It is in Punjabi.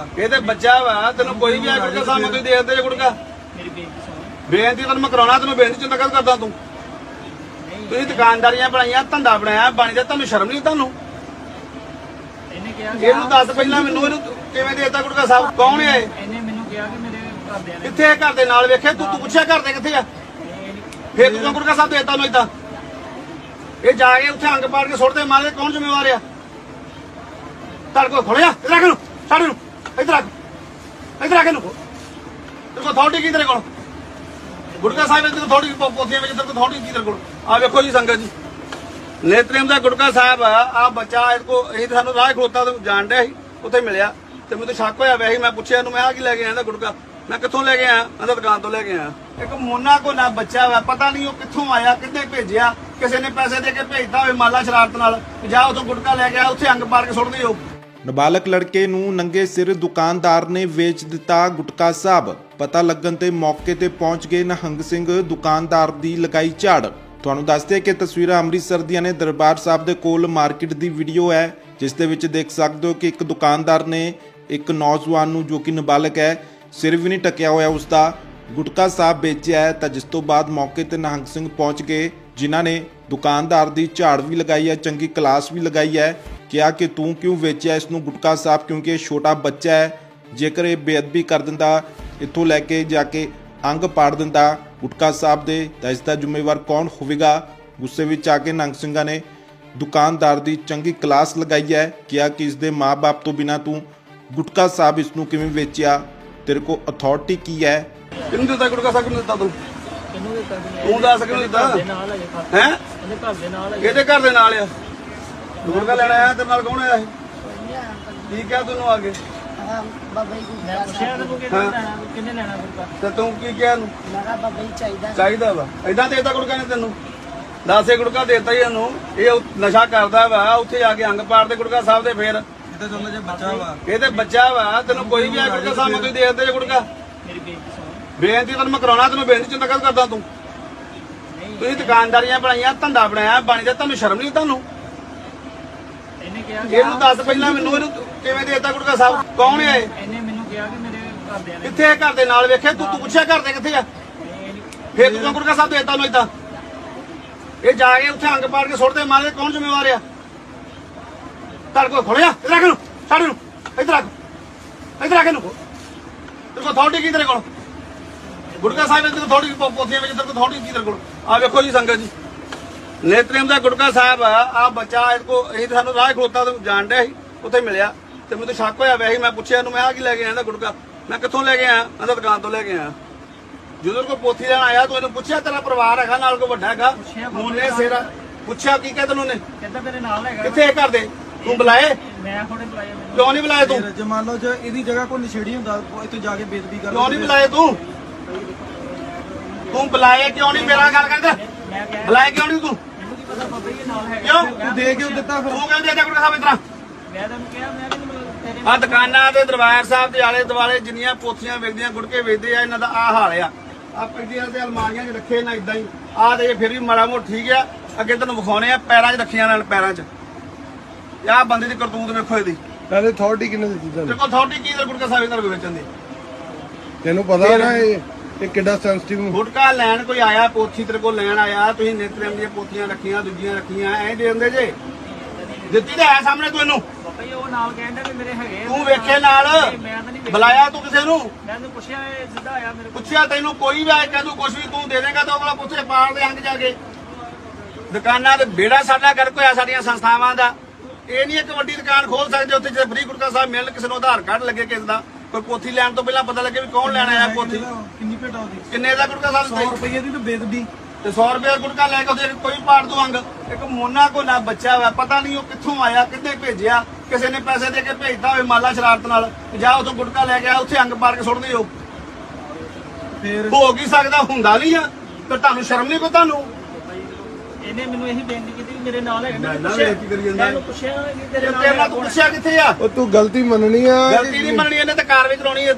ਇਹ ਤੇ ਬੱਚਾ ਵਾ ਤੈਨੂੰ ਕੋਈ ਵੀ ਆ ਗੁੜਕਾ ਸਾਹਿਬ ਤੁਸੀਂ ਦੇ ਦਿੰਦੇ ਜੇ ਗੁੜਕਾ ਮੇਰੀ ਬੇਨਤੀ ਸੁਣੋ। ਬੇਨਤੀ ਤੈਨੂੰ ਮੈਂ ਕਰਾਉਣਾ ਤੈਨੂੰ ਬੇਨਤੀ ਚੰਦਾ ਕਦ ਕਰਦਾ ਤੂੰ। ਤੁਸੀਂ ਦੁਕਾਨਦਾਰੀਆਂ ਬਣਾਈਆਂ ਧੰਦਾ ਬਣਾਇਆ ਬਣ ਜਾ ਤੁਹਾਨੂੰ ਸ਼ਰਮ ਨਹੀਂ ਤੁਹਾਨੂੰ? ਇਹਨੇ ਕਿਹਾ ਇਹਨੂੰ ਦੱਸ ਪਹਿਲਾਂ ਮੈਨੂੰ ਇਹਨੂੰ ਕਿਵੇਂ ਦੇਤਾ ਗੁੜਕਾ ਸਾਹਿਬ? ਕੌਣ ਹੈ ਇਹ? ਇਹਨੇ ਮੈਨੂੰ ਕਿਹਾ ਕਿ ਮੇਰੇ ਘਰਦਿਆਂ ਨੇ ਕਿੱਥੇ ਘਰ ਦੇ ਨਾਲ ਵੇਖਿਆ? ਤੂੰ ਤੂੰ ਪੁੱਛਿਆ ਘਰ ਦੇ ਕਿੱਥੇ ਆ? ਫੇਰ ਤੂੰ ਗੁੜਕਾ ਸਾਹਿਬ ਦੇਤਾ ਨੂੰ ਇਦਾਂ ਇਹ ਜਾ ਕੇ ਉੱਥੇ ਅੰਗ ਪਾੜ ਕੇ ਸੁੱਟਦੇ ਮਾਰੇ ਕੌਣ ਜ਼ਿੰਮੇਵਾਰ ਆ? ਤੜ ਕੋ ਖੋਲਿਆ ਰੱਖ ਨੂੰ ਛੱਡ ਨੂੰ ਇੱਧਰ ਰੱਖ ਇੱਧਰ ਰੱਖ ਨੂੰ ਤੇਰੇ ਕੋਲ ਅਥਾਰਟੀ ਕੀ ਤੇਰੇ ਕੋਲ? ਗੁੜਕਾ ਸਾਹਿਬ ਦੇ ਕੋਲ ਥੋੜੀ ਪੋਥੀਆਂ ਵਿੱਚ ਤੇਰੇ ਥੋੜੀ ਕੀ ਤੇਰੇ ਕੋਲ? ਆ ਵੇਖੋ ਜੀ ਸੰਗਤ ਜੀ। ਨੇਤਰੇਮ ਦਾ ਗੁੜਕਾ ਸਾਹਿਬ ਆ ਬੱਚਾ ਇਹ ਕੋ ਇਹ ਸਾਨੂੰ ਰਾਹ ਖਲੋਤਾ ਤੋਂ ਜਾਣ ਡਿਆ ਸੀ, ਉੱਥੇ ਮਿਲਿਆ। ਤੇ ਮੈਨੂੰ ਸ਼ੱਕ ਹੋਇਆ ਵੈਸੇ ਮੈਂ ਪੁੱਛਿਆ ਇਹਨੂੰ, ਮੈਂ ਆ ਕੀ ਲੈ ਕੇ ਆਇਆ ਇਹਦਾ ਗੁੜਕਾ? ਮੈਂ ਕਿੱਥੋਂ ਲੈ ਕੇ ਆਇਆ? ਮੈਂ ਦੁਕਾਨ ਤੋਂ ਲੈ ਕੇ ਆਇਆ। ਇੱਕ ਮੋਨਾ ਕੋ ਨਾ ਬੱਚਾ ਹੋਇਆ ਪਤਾ ਨਹੀਂ ਉਹ ਕਿੱਥੋਂ ਆਇਆ, ਕਿੱਥੇ ਭੇਜਿਆ, ਕਿਸੇ ਨੇ ਪੈਸੇ ਦੇ ਕੇ ਭੇਜਦਾ ਹੋਵੇ ਮਾਲਾ ਸ਼ਰਾਰਤ ਨਾਲ ਕਿ ਜਾ ਉਥੋਂ ਗੁਟਕਾ ਲੈ ਕੇ ਆ, ਉੱਥੇ ਅੰਗ ਪਾੜ ਕੇ ਸੁੱਟ ਦਿਓ। ਨਾਬਾਲਗ ਲੜਕੇ ਨੂੰ ਨੰਗੇ ਸਿਰ ਦੁਕਾਨਦਾਰ ਨੇ ਵੇਚ ਦਿੱਤਾ ਗੁਟਕਾ ਸਾਹਿਬ। ਪਤਾ ਲੱਗਣ ਤੇ ਮੌਕੇ ਤੇ ਪਹੁੰਚ ਗਏ ਨਹੰਗ ਸਿੰਘ ਦੁਕਾਨਦਾਰ ਦੀ ਲਗਾਈ ਝਾੜ। ਤੁਹਾਨੂੰ ਦੱਸਦੇ ਕਿ ਤਸਵੀਰਾਂ ਅੰਮ੍ਰਿਤਸਰ ਦੀਆਂ ਨੇ। ਦਰਬਾਰ ਸਾਹਿਬ ਦੇ ਕੋਲ ਮਾਰਕੀਟ ਦੀ ਵੀਡੀਓ ਹੈ, ਜਿਸ ਦੇ ਵਿੱਚ ਦੇਖ ਸਕਦੇ ਹੋ ਕਿ ਇੱਕ ਦੁਕਾਨਦਾਰ ਨੇ ਇੱਕ ਨੌਜਵਾਨ ਨੂੰ ਜੋ ਕਿ ਨਾਬਾਲਗ ਹੈ, ਸਿਰ ਵੀ ਨਹੀਂ ਟਕਿਆ ਹੋਇਆ ਉਸ ਦਾ ਗੁਟਕਾ ਸਾਹਿਬ ਵੇਚਿਆ ਹੈ ਤਾਂ ਜਿਸ ਤੋਂ ਬਾਅਦ ਮੌਕੇ ਤੇ ਨਹੰਗ ਸਿੰਘ ਪਹੁੰਚ ਗਏ, ਜਿਨ੍ਹਾਂ ਨੇ ਦੁਕਾਨਦਾਰ ਦੀ ਝਾੜ ਵੀ ਲਗਾਈ ਹੈ, ਚੰਗੀ ਕਲਾਸ ਵੀ ਲਗਾਈ ਹੈ। ਕਿਹਾ ਕਿ ਤੂੰ ਕਿਉਂ ਵੇਚਿਆ ਇਸ ਨੂੰ ਗੁਟਕਾ ਸਾਹਿਬ? ਕਿਉਂਕਿ ਇਹ ਛੋਟਾ ਬੱਚਾ ਹੈ। ਜੇਕਰ ਇਹ ਬੇਅਦਬੀ ਕਰ ਦਿੰਦਾ ਇੱਥੋਂ ਲੈ ਕੇ ਜਾ ਕੇ ਅੰਗ ਪਾੜ ਦਿੰਦਾ ਗੁਟਕਾ ਸਾਹਿਬ ਦੇ ਤਾਂ ਇਸ ਦਾ ਜ਼ਿੰਮੇਵਾਰ ਕੌਣ ਹੋਵੇਗਾ? ਗੁੱਸੇ ਵਿੱਚ ਆ ਕੇ ਨੰਗ ਸਿੰਘਾਂ ਨੇ ਦੁਕਾਨਦਾਰ ਦੀ ਚੰਗੀ ਕਲਾਸ ਲਗਾਈ ਹੈ। ਕਿਹਾ ਕਿ ਇਸ ਦੇ ਮਾਪੇ ਤੋਂ ਬਿਨਾ ਤੂੰ ਗੁਟਕਾ ਸਾਹਿਬ ਇਸ ਨੂੰ ਕਿਵੇਂ ਵੇਚਿਆ? ਤੇਰੇ ਕੋ ਅਥਾਰਟੀ ਕੀ ਹੈ? ਕਿਹਨੂੰ ਦਿੱਤਾ ਗੁਟਕਾ ਸਾਹਿਬ? ਕਿਹਨੂੰ ਦਿੱਤਾ ਤੂੰ? ਕਿਹਨੂੰ ਦਿੱਤਾ ਤੂੰ ਦੱਸ ਕਿਹਨੂੰ ਦਿੱਤਾ? ਹੈ ਇਹਦੇ ਘਰ ਦੇ ਨਾਲ ਹੈ ਇਹਦੇ ਘਰ ਦੇ ਨਾਲ ਆ? ਗੁਟਕਾ ਲੈਣ ਆਇਆ ਤੇਰੇ ਨਾਲ ਕੌਣ ਆਇਆ ਇਹ ਕੀ ਕਿਹਾ ਤੈਨੂੰ ਆ ਕੇ? ਬਾਬਾ ਜੀ ਮੈਂ ਪੁੱਛਿਆ ਤੈਨੂੰ ਕਿਹਨੇ ਲੈਣਾ ਕਿਹਨੇ ਲੈਣਾ ਗੁਰਕਾ ਤੇ ਤੂੰ ਕੀ ਕਿਹਾ ਇਹਨੂੰ? ਮੈਂ ਕਿਹਾ ਬਾਬਾ ਜੀ ਚਾਹੀਦਾ। ਚਾਹੀਦਾ ਵਾ। ਐਦਾਂ ਦੇਤਾ ਗੁੜਕਾ ਨੇ ਤੈਨੂੰ। ਦਸੇ ਗੁੜਕਾ ਦੇਤਾ ਹੀ ਇਹਨੂੰ। ਇਹ ਨਸ਼ਾ ਕਰਦਾ ਵਾ ਉੱਥੇ ਜਾ ਕੇ ਅੰਗ ਪਾੜਦੇ ਗੁੜਕਾ ਸਾਹਿਬ ਦੇ ਫੇਰ। ਤੇ ਚਲੋ ਜੇ ਬੱਚਾ ਵਾ। ਇਹ ਤੇ ਬੱਚਾ ਵਾ ਤੈਨੂੰ ਕੋਈ ਵੀ ਆ ਗੁੜਕਾ ਸਾਹਿਬ ਤੁਸੀਂ ਦੇ ਦਿੰਦੇ ਜੇ ਗੁੜਕਾ। ਮੇਰੀ ਬੇਨਤੀ ਸੁਣੋ। ਬੇਨਤੀ ਤੈਨੂੰ ਮੈਂ ਕਰਾਉਣਾ ਤੈਨੂੰ ਬੇਨਤੀ ਚੰਦਾ ਕਦ ਕਰਦਾ ਤੂੰ। ਤੁਸੀਂ ਦੁਕਾਨਦਾਰੀਆਂ ਬਣਾਈਆਂ ਧੰਦਾ ਬਣਾਇਆ ਬਣ ਜਾ ਤੁਹਾਨੂੰ ਸ਼ਰਮ ਨਹੀਂ ਤੁਹਾਨੂੰ? ਇਹਨੇ ਕਿਹਾ ਇਹਨੂੰ ਦੱਸ ਪਹਿਲਾਂ ਮੈਨੂੰ ਇਹਨੂੰ ਕਿਵੇਂ ਦੇਤਾ ਗੁੜਕਾ ਸਾਹਿਬ? ਕੌਣ ਹੈ ਇਹ? ਇਹਨੇ ਮੈਨੂੰ ਕਿਹਾ ਕਿ ਮੇਰੇ ਘਰਦਿਆਂ ਨੇ ਕਿੱਥੇ ਘਰ ਦੇ ਨਾਲ ਵੇਖਿਆ? ਤੂੰ ਤੂੰ ਪੁੱਛਿਆ ਘਰ ਦੇ ਕਿੱਥੇ ਆ? ਫੇਰ ਤੂੰ ਕਿਉਂ ਗੁੜਕਾ ਸਾਹਿਬ ਦੇਤਾ ਨੂੰ ਇਦਾਂ ਇਹ ਜਾ ਕੇ ਉੱਥੇ ਅੰਗ ਪਾੜ ਕੇ ਸੁੱਟਦੇ ਮਾਰੇ ਕੌਣ ਜ਼ਿੰਮੇਵਾਰ ਆ? ਤੜ ਕੋ ਖੋਲਿਆ? ਇੱਧਰ ਰੱਖ ਨੂੰ ਛੱਡ ਨੂੰ ਇੱਧਰ ਰੱਖ। ਇੱਧਰ ਰੱਖ ਨੂੰ ਤੇਰੇ ਕੋਲ ਅਥਾਰਟੀ ਕੀ ਤੇਰੇ ਕੋਲ? ਗੁੜਕਾ ਸਾਹਿਬ ਦੇ ਕੋਲ ਥੋੜੀ ਪੋਥੀਆਂ ਵਿੱਚ ਤੇਰੇ ਕੋਲ ਥੋੜੀ ਕੀ ਤੇਰੇ ਕੋਲ? ਆ ਵੇਖੋ ਜੀ ਸੰਗਤ ਜੀ। ਨੇਤਰੇਮ ਦਾ ਗੁਟਕਾ ਸਾਹਿਬ ਆ ਆ ਬੱਚਾ ਇਹ ਕੋ ਇਹ ਸਾਨੂੰ ਰਾਹ ਖਲੋਤਾ ਤੋਂ ਜਾਣ ਡਿਆ ਸੀ ਉੱਥੇ ਮਿਲਿਆ। ਤੇ ਮੈਨੂੰ ਸ਼ੱਕ ਹੋਇਆ ਵੈਸੇ ਹੀ ਮੈਂ ਪੁੱਛਿਆ ਇਹਨੂੰ ਮੈਂ ਆ ਕੀ ਲੈ ਕੇ ਆਇਆ ਇਹਦਾ ਗੁਟਕਾ? ਮੈਂ ਕਿੱਥੋਂ ਲੈ ਕੇ ਆਇਆ? ਤਾਂ ਦੁਕਾਨ ਤੋਂ ਲੈ ਕੇ ਆਇਆ। ਜਦੋਂ ਕੋ ਪੋਥੀ ਲੈਣ ਆਇਆ ਤੂੰ ਇਹਨੂੰ ਪੁੱਛਿਆ ਤੇਰਾ ਪਰਿਵਾਰ ਹੈਗਾ ਨਾਲ ਕੋ ਵੱਡਾ ਹੈਗਾ? ਮੋਨੇ ਸੇਰਾ ਪੁੱਛਿਆ ਕੀ ਕਹਿ ਤੈਨੂੰ ਨੇ ਕਹਿੰਦਾ ਮੇਰੇ ਨਾਲ ਹੈਗਾ ਕਿੱਥੇ ਇਹ ਘਰ ਦੇ? ਤੂੰ ਬੁਲਾਏ? ਮੈਂ ਥੋੜੇ ਬੁਲਾਇਆ ਮੈਨੂੰ। ਕਿਉਂ ਨਹੀਂ ਬੁਲਾਏ ਤੂੰ? ਜੇ ਮੰਨ ਲਓ ਜੇ ਇਹਦੀ ਜਗ੍ਹਾ ਕੋਈ ਨਸ਼ੇੜੀ ਹੁੰਦਾ ਇੱਥੇ ਜਾ ਕੇ ਬੇਦਬੀ ਕਰ ਕਿਉਂ ਨਹੀਂ ਬੁਲਾਏ ਤੂੰ? ਤੂੰ ਬੁਲਾਏ ਕਿਉਂ ਨਹੀਂ? ਮੇਰਾ ਗੱਲ ਕਰਦਾ ਮੈਂ ਕਿਹਾ ਬੁਲਾਏ ਕਿਉਂ ਨਹੀਂ ਤੂੰ? ਮੈਨੂੰ ਕੀ ਪਤਾ ਬਾਬਾ ਜੀ ਇਹ ਨਾਲ ਹੈਗਾ ਕਿਉਂ? ਮੈਂ- ਦੇ ਕਿਉਂ ਦਿੱਤਾ ਫਿਰ? ਤੂੰ ਕਹਿੰਦੇ ਦੇਤਾ ਗੁਟਕਾ ਸਾਹਿਬ ਇਤਰਾ ਮੈਂ ਤੈਨੂੰ ਕਿਹਾ ਮੈਂ ਨਹੀਂ ਮਤਲਬ ਤੇਰੇ ਆ ਦੁਕਾਨਾਂ ਤੇ ਦਰਬਾਰ ਸਾਹਿਬ ਦੇ ਆਲੇ ਦੁਆਲੇ ਜਿੰਨੀਆਂ ਪੋਥੀਆਂ ਵੇਚਦੀਆਂ ਗੁੜਕੇ ਵੇਚਦੇ ਆ ਇਹਨਾਂ ਦਾ ਆ ਹਾਲ ਆ। ਆ ਪੈਦੀਆਂ ਤੇ ਅਲਮਾਰੀਆਂ 'ਚ ਰੱਖੇ ਨਾ ਇਦਾਂ ਹੀ। ਆ ਤੇ ਇਹ ਫਿਰ ਵੀ ਮਾੜਾ ਮੋਟ ਠੀਕ ਆ। ਅੱਗੇ ਤੈਨੂੰ ਵਿਖਾਉਣੇ ਆ ਪੈਰਾਂ 'ਚ ਰੱਖੀਆਂ ਨਾਲ ਪੈਰਾਂ 'ਚ। ਆ ਬੰਦੇ ਦੀ ਕਰਤੂਤ ਵੇਖੋ ਇਹਦੀ। ਨਾਲੇ ਅਥਾਰਟੀ ਕਿੰਨੇ ਦਿੱਤੀ ਤੇਰੇ ਤੁਹਾਨੂੰ? ਕੋਲ ਅਥਾਰਟੀ ਕੀ ਦਰ ਗੁੜਕਾ ਸਾਹਿਬ ਇਹਨਾਂ ਨੂੰ ਵੇਚਣ ਦੀ? ਤੈਨੂੰ ਪਤਾ ਨਾ ਇਹ ਇਹ ਕਿੱਡਾ ਸੈਂਸਿਟਿਵ ਗੁਟਕਾ ਲੈਣ ਕੋਈ ਆਇਆ ਪੋਥੀ ਤੇਰੇ ਕੋਲ ਲੈਣ ਆਇਆ ਤੁਸੀਂ ਨਿਤਰੇਮ ਦੀਆਂ ਪੋਥੀਆਂ ਰੱਖੀਆਂ ਦੂਜੀਆਂ ਰੱਖੀਆਂ ਐਂ ਦੇ ਦਿੰਦੇ ਜੇ। ਦਿੱਤੀ ਤਾਂ ਹੈ ਸਾਹਮਣੇ ਤੂੰ ਇਹਨੂੰ ਜੀ ਉਹ ਨਾਲ ਕਹਿੰਦਾ ਕਿ ਮੇਰੇ ਹੈਗੇ ਆ। ਤੂੰ ਵੇਖੇ ਨਾਲ। ਬੁਲਾਇਆ ਤੂੰ ਕਿਸੇ ਨੂੰ? ਮੈਂ ਤੈਨੂੰ ਪੁੱਛਿਆ ਇਹ ਸਿੱਧਾ ਆਇਆ ਮੇਰੇ ਕੋਲ। ਪੁੱਛਿਆ ਤੈਨੂੰ ਕੋਈ ਵੀ ਆਏ ਕਹਿੰਦੂ ਕੁਛ ਵੀ ਤੂੰ ਦੇ ਦੇਗਾ ਤਾਂ ਅਗਲਾ ਪੁੱਛੇ ਪਾਰ ਦੇ ਅੰਗ ਜਾ ਕੇ। ਦੁਕਾਨਾਂ ਤੇ ਬੇੜਾ ਸਾਡਾ ਕਰ ਹੋਇਆ ਸਾਡੀਆਂ ਸੰਸਥਾਵਾਂ ਦਾ। ਇਹ ਨਹੀਂ ਇੱਕ ਵੱਡੀ ਦੁਕਾਨ ਖੋਲ ਸਕਦੇ ਉੱਥੇ ਜੇ ਫਰੀ ਗੁਟਕਾ ਸਾਹਿਬ ਮਿਲਣ ਕਿਸੇ ਨੂੰ ਆਧਾਰ ਕਾਰਡ ਲੱਗੇ ਕਿਸੇ ਦਾ। ਕੋਈ ਪੋਥੀ ਲੈਣ ਤੋਂ ਪਹਿਲਾਂ ਪਤਾ ਲੱਗੇ ਵੀ ਕੌਣ ਲੈਣ ਆਇਆ ਪੋਥੀ। ਕਿੰਨੀ ਭੇਟਾ ਉਹਦੀ? ਕਿੰਨੇ ਦਾ ਗੁਟਕਾ ਸਾਹਿਬ 100 ਦਿੱਤੇ? ਰੁਪਏ ਦੀ ਤਾਂ ਬੇਦਬੀ ਤੇ 100 ਰੁਪਏ ਦਾ ਗੁਟਕਾ ਲੈ ਕੇ ਉਹਦੇ ਕੋਈ ਪਾੜ ਦੋ ਅੰਗ। ਇੱਕ ਮੋਨਾ ਕੋ ਨਾ ਬੱਚਾ ਹੋਇਆ ਪਤਾ ਨਹੀਂ ਉਹ ਕਿੱਥੋਂ ਆਇਆ ਕਿੱਥੇ ਭੇਜਿਆ ਕਿਸੇ ਨੇ ਪੈਸੇ ਦੇ ਕੇ ਭੇਜਦਾ ਹੋਵੇ ਮਾਲਾ ਸ਼ਰਾਰਤ ਨਾਲ ਜਾ ਉਥੋਂ ਗੁਟਕਾ ਲੈ ਕੇ ਆ ਉੱਥੇ ਅੰਗ ਪਾੜ ਕੇ ਸੁੱਟ ਦਿਓ। ਫਿਰ ਹੋ ਕੀ ਸਕਦਾ ਹੁੰਦਾ ਨਹੀਂ ਆ। ਤੇ ਤੁਹਾਨੂੰ ਸ਼ਰਮ ਨਹੀਂ ਕੋ ਤੁਹਾਨੂੰ? ਇਹਨੇ ਮੈਨੂੰ ਇਹੀ ਬੇਨਤੀ ਕੀਤੀ ਮੇਰੇ ਨਾਲ ਹੈਗਾ ਮੈਂ ਮੈਂ ਨਾ ਪੁੱਛਿਆ ਵੇਖ ਕੀ ਕਰੀ ਜਾਂਦਾ। ਪੁੱਛਿਆ ਕਿ ਤੇਰੇ ਨਾਲ ਤੇਰੇ ਨਾਲ ਤੂੰ? ਪੁੱਛਿਆ ਕਿੱਥੇ ਆ ਉਹ ਤੂੰ ਗਲਤੀ ਮੰਨਣੀ ਆ ਗਲਤੀ ਨਹੀਂ ਮੰਨਣੀ ਇਹਨੇ ਤਾਂ ਕਾਰਵਾਈ ਕਰਾਉਣੀ ਹੈ ਤੇ